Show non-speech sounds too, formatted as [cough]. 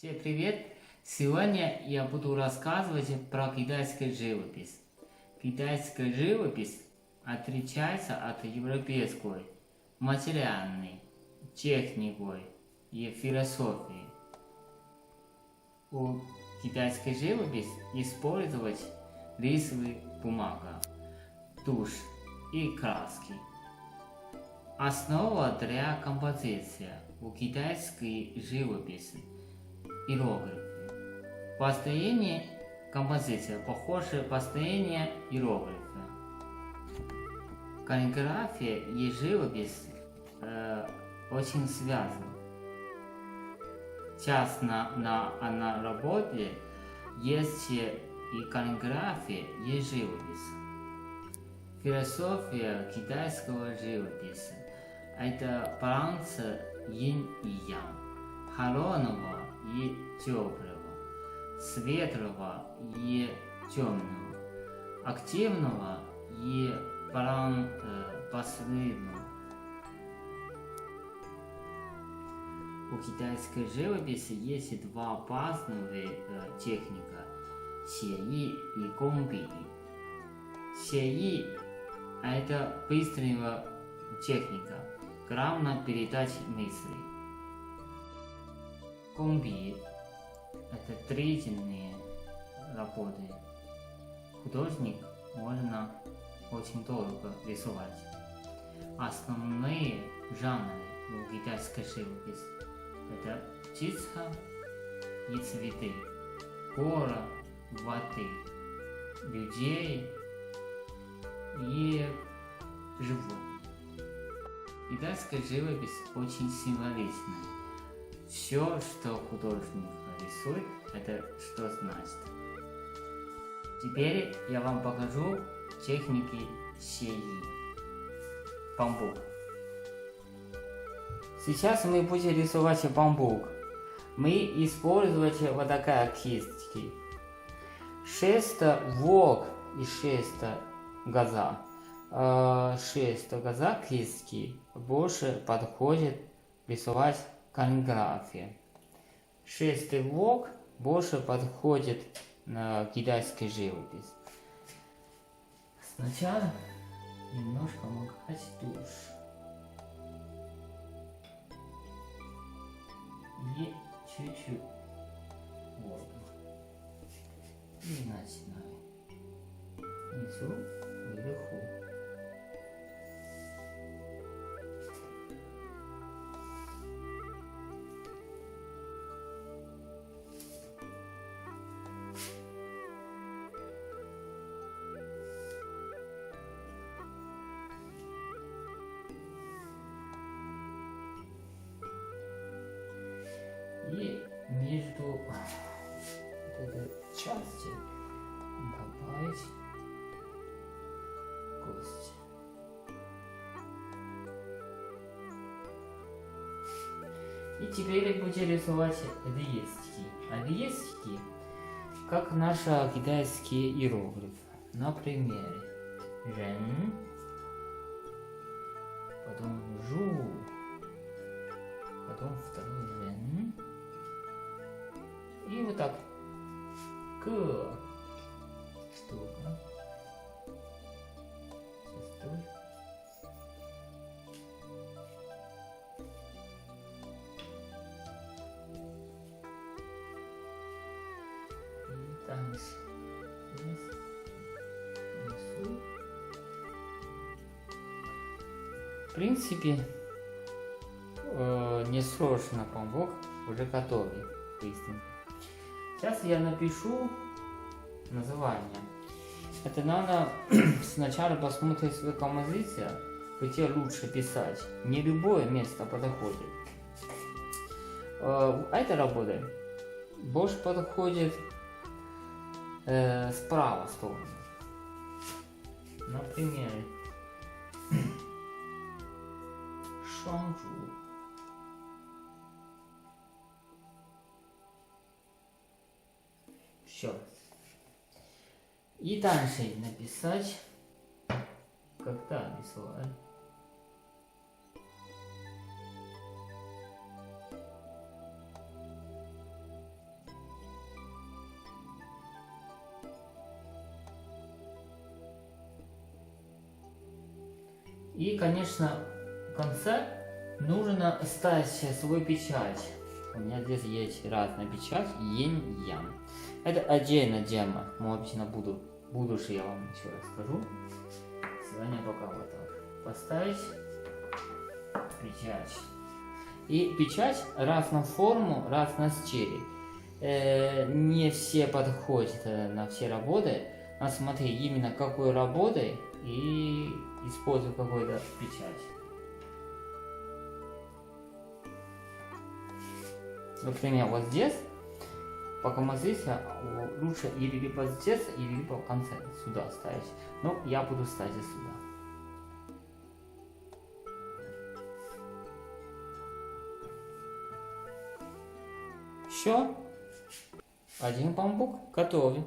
Всем привет! Сегодня я буду рассказывать про китайскую живопись. Китайская живопись отличается от европейской материальной, техникой и философией. У китайской живописи использовать рисовая бумага, тушь и краски. Основа для композиции у китайской живописи иероглифы. Построение композиции похоже построение иероглифа. Каллиграфия и живопись э, очень связаны. Сейчас на, на, на работе есть и каллиграфия, и живопись. Философия китайского живописи – это баланс инь и ян, холодного и теплого, светлого и темного, активного и балан, э. У китайской живописи есть два базовые э, техника – сеи и гомби. Сеи – это быстрая техника, грамотно передать мысли. Гомби – это длительные работы. Художник можно очень долго рисовать. Основные жанры у китайской живописи – это птица и цветы, гора, воды, людей и животных. Китайская живопись очень символичная. Все, что художник рисует, это что значит. Теперь я вам покажу техники сеи. Бамбук. Сейчас мы будем рисовать бамбук. Мы используем вот такая кистки. Шесть вок и шесть газа. Э, Шесть газа кистки больше подходит рисовать каллиграфия. Шесть вок больше подходит на китайской живопись. Сначала немножко макать тушь. И чуть-чуть воду. И начинаем. Внизу, вверху. И между вот этой части добавить кость. И теперь будем рисовать листики. А листики, как наши китайские иероглифы. Например, рен, потом жу, потом второй рен. И вот так. К. Штука. Шестой. И. Внизу. В принципе, э, несложно помог, уже готовый. Быстренько. Сейчас я напишу название. Это надо [clears throat] сначала посмотреть свою композицию, где лучше писать. Не любое место подходит. Э, эта работа больше подходит э, справа сторону. Например, [clears throat] Шанжу. Все. И дальше написать, когда рисовать. И, конечно, в конце нужно ставить свою печать. У меня здесь есть разная печать, yin-yang. Это отдельная тема. Мы обычно буду, будущее я вам еще расскажу. Сегодня пока вот так. Поставить печать. И печать разную форму, разную стиль. Э, не все подходят э, на все работы. Надо смотреть именно какой работой и использовать какую-то печать. Например, вот здесь, пока мы здесь, а, лучше или либо здесь, или либо в конце сюда ставить. Но я буду ставить сюда. Все. Один бамбук готовый.